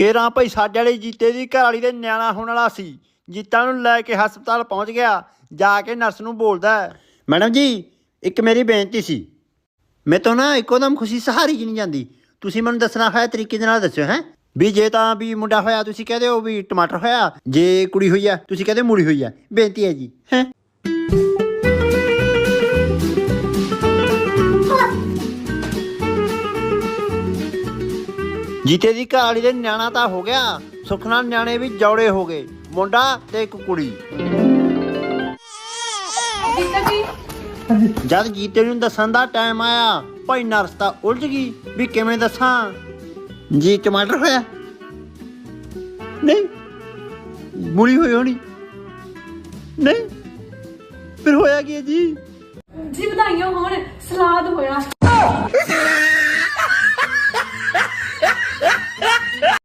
ਕੇਰਾਂ ਭਾਈ ਸਾਡੇ ਵਾਲੇ ਜੀਤੇ ਦੀ ਘਰ ਵਾਲੀ ਦੇ ਨਿਆਣਾ ਹੋਣ ਵਾਲਾ ਸੀ। ਜੀਤਾ ਨੂੰ ਲੈ ਕੇ ਹਸਪਤਾਲ ਪਹੁੰਚ ਗਿਆ। ਜਾ ਕੇ ਨਰਸ ਨੂੰ ਬੋਲਦਾ ਮੈਡਮ ਜੀ, ਇੱਕ ਮੇਰੀ ਬੇਨਤੀ ਸੀ। ਮੈਂ ਤਾਂ ਨਾ ਇੱਕੋਦਮ ਖੁਸ਼ੀ ਸਹਾਰੀ ਜੀ ਨਹੀਂ ਜਾਂਦੀ। ਤੁਸੀਂ ਮੈਨੂੰ ਦੱਸਣਾ ਹੈ ਤਰੀਕੇ ਦੇ ਨਾਲ ਦੱਸਿਓ, ਹੈ? ਵੀ ਜੇ ਤਾਂ ਵੀ ਮੁੰਡਾ ਹੋਇਆ, ਤੁਸੀਂ ਕਹਦੇ ਹੋ ਵੀ ਟਮਾਟਰ ਹੋਇਆ। ਜੇ ਕੁੜੀ ਹੋਈ ਆ, ਤੁਸੀਂ ਕਹਦੇ ਮੂਲੀ ਹੋਈ ਆ। ਬੇਨਤੀ ਹੈ ਜੀ, ਹੈ? ਜੀਤੇ ਦੀ ਘਰ ਵਾਲੀ ਦੇ ਨਿਆਣਾ ਤਾਂ ਹੋ ਗਿਆ ਸੁੱਖ ਨਾਲ ਨਿਆਣੇ ਵੀ ਜੌੜੇ ਹੋ ਗਏ ਮੁੰਡਾ ਤੇ ਇੱਕ ਕੁੜੀ। ਜੀਤਾ ਜੀ। ਜਦ ਜੀਤੇ ਨੂੰ ਦੱਸਣ ਦਾ ਟਾਈਮ ਆਇਆ ਭਾਈ ਨਰਸ ਤਾਂ ਉਲਝ ਗਈ ਵੀ ਕਿਵੇਂ ਦੱਸਾਂ? ਜੀ ਟਮਾਟਰ ਹੋਇਆ? ਨਹੀਂ। ਮੂਲੀ ਹੋਈ ਹੋਣੀ? ਨਹੀਂ। ਫਿਰ ਹੋਇਆ ਕੀ ਹੈ ਜੀ? ਜੀ ਵਧਾਈਆਂ ਹੋਣ ਸਲਾਦ ਹੋਇਆ।